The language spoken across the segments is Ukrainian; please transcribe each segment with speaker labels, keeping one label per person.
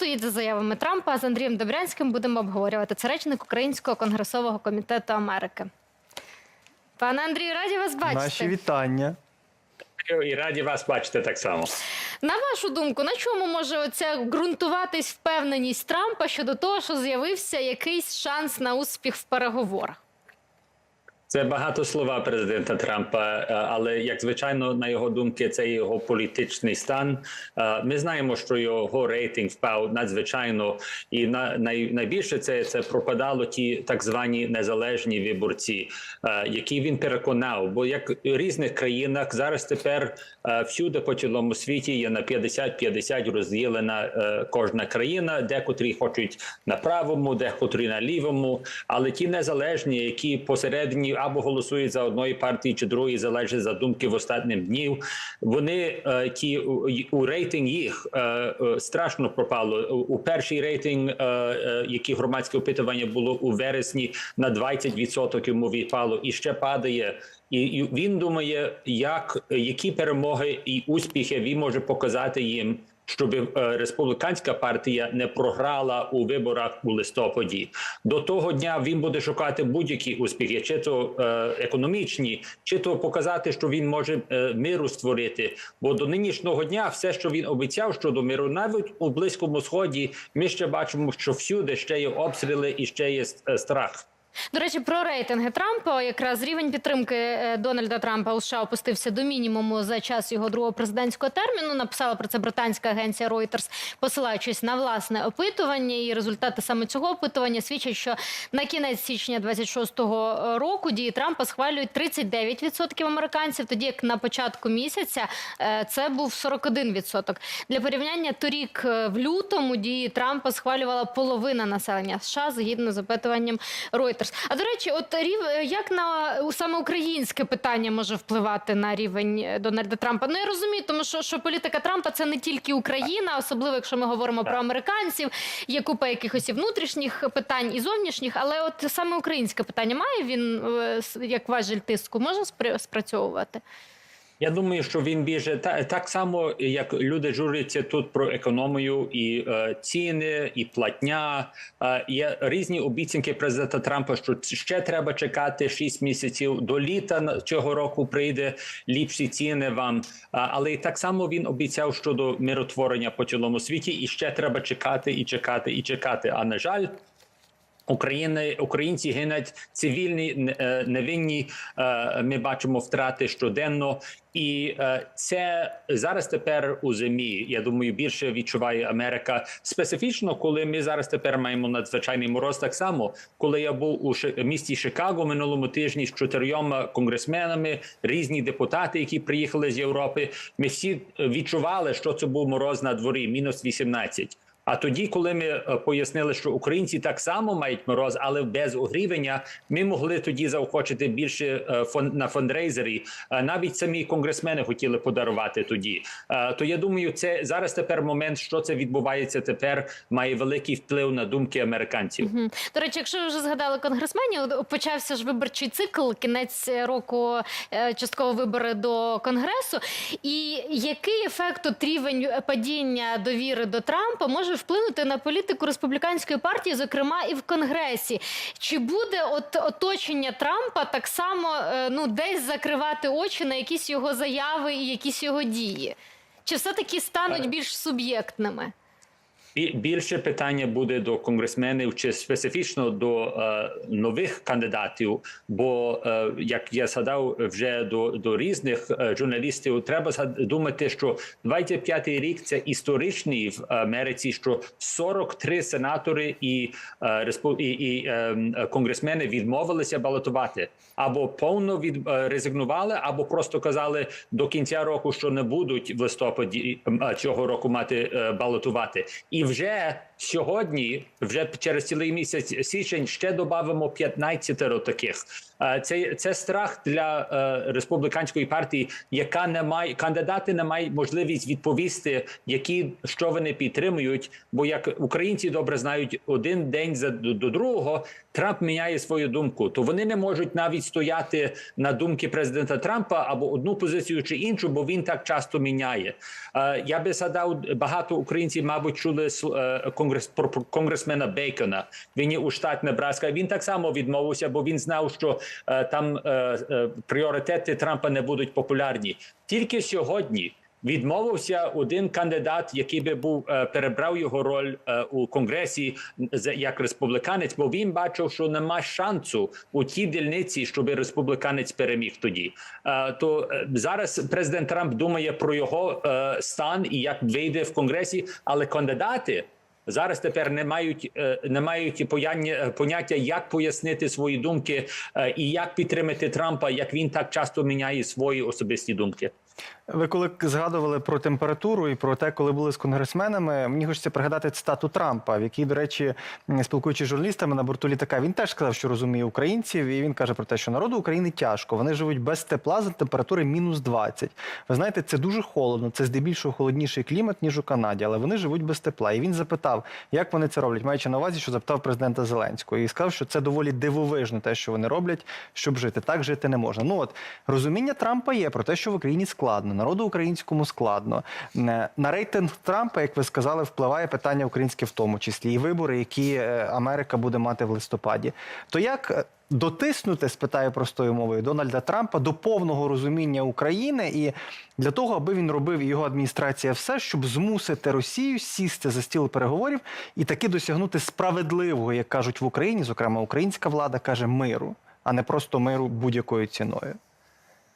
Speaker 1: стоїть за заявами Трампа? З Андрієм Добрянським будемо обговорювати. Це речник Українського конгресового комітету Америки. Пане Андрію, раді вас бачити.
Speaker 2: Наші вітання.
Speaker 3: І раді вас бачити так само.
Speaker 1: На вашу думку, на чому може оця ґрунтуватись впевненість Трампа щодо того, що з'явився якийсь шанс на успіх в переговорах?
Speaker 3: Це багато слова президента Трампа, е, але як звичайно, на його думки, це його політичний стан. Е, Ми знаємо, що його рейтинг впав надзвичайно, і на найбільше це, це пропадало ті так звані незалежні виборці, е, які він переконав. Бо як в різних країнах зараз тепер всюди по цілому світі є на 50-50 розділена кожна країна, декотрі хочуть на правому, декотрі на лівому. Але ті незалежні, які посередині або голосують за одної партії чи другої, залежить за думки в останнім днів. Вони е, ті у, рейтинг їх е, е, страшно пропало. У, перший рейтинг, який громадське опитування було у вересні, на 20% йому відпало і ще падає. І він думає, як які перемоги і успіхи він може показати їм. Щоб е, республіканська партія не програла у виборах у листопаді. До того дня він буде шукати будь-які успіхи, чи то е, економічні, чи то показати, що він може е, миру створити. Бо до нинішнього дня все, що він обіцяв щодо миру, навіть у близькому сході, ми ще бачимо, що всюди ще є обстріли і ще є страх.
Speaker 1: До речі, про рейтинги Трампа якраз рівень підтримки е, Дональда Трампа у США опустився до мінімуму за час його другого президентського терміну. Написала про це британська агенція Reuters, посилаючись на власне опитування. І результати саме цього опитування свідчать, що на кінець січня 26-го року дії Трампа схвалюють 39% американців, тоді як на початку місяця е, це був 41%. Для порівняння торік е, в лютому дії Трампа схвалювала половина населення США згідно з опитуванням Reuters. А до речі, от рів як на саме українське питання може впливати на рівень е, Дональда Трампа? Ну я розумію, тому що, що політика Трампа це не тільки Україна, особливо якщо ми говоримо про американців. Є купа якихось і внутрішніх питань, і зовнішніх, але от саме українське питання має він е, як важіль тиску може спрацьовувати?
Speaker 3: Я думаю, що він більше та так само, як люди журяться тут про економію і е, ціни, і платня. Е, є різні обіцянки президента Трампа, що ще треба чекати 6 місяців до літа цього року. Прийде ліпші ціни вам. Е, але і так само він обіцяв щодо миротворення по цілому світі, і ще треба чекати і чекати і чекати. А на жаль. України українці гинуть цивільні е, невинні. е, Ми бачимо втрати щоденно, і е, це зараз тепер у зимі. Я думаю, більше відчуває Америка специфічно, коли ми зараз тепер маємо надзвичайний мороз. Так само, коли я був у місті Чикаго минулому тижні з чотирьома конгресменами, різні депутати, які приїхали з Європи. Ми всі відчували, що це був мороз на дворі, мінус 18. А тоді, коли ми е, пояснили, що українці так само мають мороз, але без огрівання, ми могли тоді заохочити більше е, на фондрейзері. Е, Навіть самі конгресмени хотіли подарувати тоді. То я думаю, це зараз тепер момент, що це відбувається тепер, має великий вплив на думки американців.
Speaker 1: Мгм. До речі, якщо ви вже згадали конгресменів, почався ж виборчий цикл, кінець року частково вибори до конгресу. І який ефект от рівень падіння довіри до Трампа може вплинути на політику республіканської партії, зокрема і в конгресі? Чи буде от оточення Трампа так само е, ну десь закривати очі на якісь його заяви і якісь його дії? Чи все таки стануть
Speaker 3: Е.
Speaker 1: більш суб'єктними?
Speaker 3: Бі- Більше питання буде до конгресменів чи специфічно до е, нових кандидатів. Бо е, як я згадав вже до, до різних е, журналістів, треба думати, що 25-й рік це історичний в Америці, що 43 сенатори і, е, і, і е, конгресмени відмовилися балотувати або повно від е, резигнували, або просто казали до кінця року, що не будуть в листопаді е, цього року мати е, балотувати. І вже сьогодні, вже через цілий місяць січень, ще додамо 15 таких. Це, це страх для е, республіканської партії, яка не має кандидати не мають можливість відповісти, які що вони підтримують. Бо як українці добре знають, один день за до, другого Трамп міняє свою думку, то вони не можуть навіть стояти на думки президента Трампа або одну позицію чи іншу, бо він так часто міняє. Е, Я би згадав, багато українців, мабуть, чули е, конгрес конгресмена Бейкона. Він є у штат Небраска. Він так само відмовився, бо він знав, що там е, е, пріоритети Трампа не будуть популярні. Тільки сьогодні. Відмовився один кандидат, який би був е, перебрав його роль е, у конгресі як республіканець, бо він бачив, що нема шансу у тій дільниці, щоб республіканець переміг тоді. Е, То е, зараз президент Трамп думає про його е, стан і як вийде в конгресі, але кандидати. Зараз тепер не мають е, не мають пояння- поняття, як пояснити свої думки е, і як підтримати Трампа, як він так часто міняє свої особисті думки.
Speaker 2: Ви коли згадували про температуру і про те, коли були з конгресменами, мені хочеться пригадати цитату Трампа, в якій, до речі, спілкуючись з журналістами на борту літака, він теж сказав, що розуміє українців, і він каже про те, що народу України тяжко. Вони живуть без тепла за температури мінус 20. Ви знаєте, це дуже холодно. Це здебільшого холодніший клімат ніж у Канаді, але вони живуть без тепла. І він запитав, як вони це роблять, маючи на увазі, що запитав президента Зеленського, і сказав, що це доволі дивовижно, те, що вони роблять, щоб жити. Так жити не можна. Ну от розуміння Трампа є про те, що в Україні складно, народу українському складно. Е, На рейтинг Трампа, як ви сказали, впливає питання українське в тому числі і вибори, які е, Америка буде мати в листопаді. То як е, дотиснути, спитаю простою мовою, Дональда Трампа до повного розуміння України і для того, аби він робив його адміністрація все, щоб змусити Росію сісти за стіл переговорів і таки досягнути справедливого, як кажуть в Україні, зокрема українська влада каже миру, а не просто миру будь-якою ціною.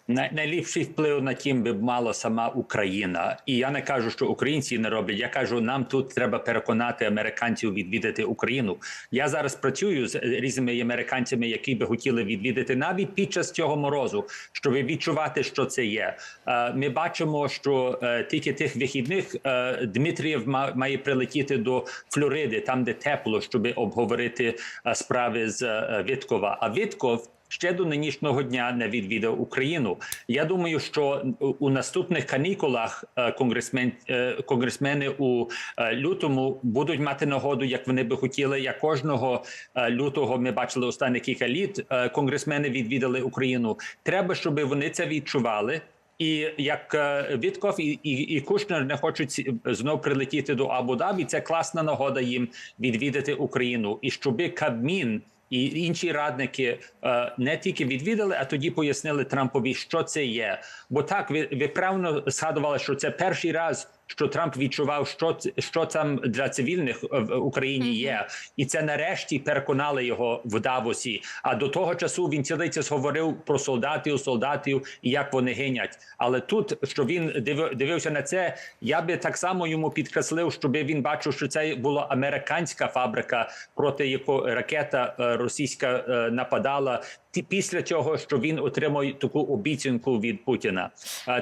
Speaker 3: Най- Найліпший вплив на тім би мала сама Україна, і я не кажу, що українці не роблять. Я кажу, нам тут треба переконати американців відвідати Україну. Я зараз працюю з різними американцями, які би хотіли відвідати навіть під час цього морозу, щоб відчувати, що це є. Е, Ми бачимо, що е, тільки тих вихідних е, Дмитрієв має прилетіти до Флориди, там де тепло, щоб обговорити справи з Віткова. А Вітков ще до нинішнього дня не відвідав Україну. Я думаю, що у- наступних канікулах е, конгресмен, е, конгресмени у е, лютому будуть мати нагоду, як вони би хотіли. Як кожного лютого ми бачили останні кілька літ. Конгресмени відвідали Україну. Треба, щоб вони це відчували. І як Вітков і, і, і Кушнер не хочуть знов прилетіти до Абу-Дабі, це класна нагода їм відвідати Україну. І щоби Кабмін і інші радники е, не тільки відвідали, а тоді пояснили Трампові, що це є. Бо так ви, ви правильно згадували, що це перший раз. Що Трамп відчував, що що там для цивільних в- в Україні є, і це нарешті переконали його в Давосі. А до того часу він цілий час говорив про солдатів, солдатів і як вони гинять. Але тут, що він диви- дивився на це, я би так само йому підкреслив, щоб він бачив, що це була американська фабрика, проти якої ракета е, російська е, нападала. Після цього, що він отримав таку обіцянку від Путіна,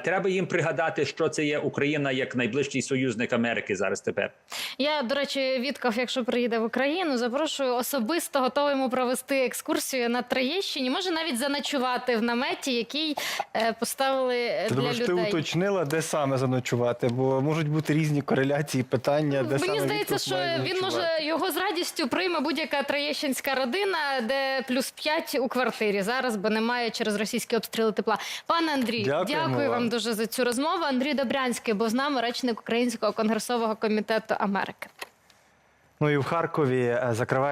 Speaker 3: треба їм пригадати, що це є Україна як найближчий союзник Америки зараз тепер.
Speaker 1: Я, до речі, Вітков, якщо приїде в Україну, запрошую особисто готова йому провести екскурсію на Троєщині. Може навіть заночувати в наметі, який е, поставили е,
Speaker 2: Ти
Speaker 1: для
Speaker 2: думаєш, ти уточнила, де саме заночувати, бо можуть бути різні кореляції, питання, де саме
Speaker 1: Мені здається, що
Speaker 2: має
Speaker 1: він може його з радістю прийме будь-яка троєщинська родина, де плюс 5 у квартирі зараз, бо немає через російські обстріли тепла. Пане Андрій,
Speaker 2: дякую,
Speaker 1: дякую вам
Speaker 2: вам.
Speaker 1: дуже за цю розмову. Андрій Добрянський був з нами, речник Українського конгресового комітету Америки.
Speaker 2: Ну і в Харкові е, закриває.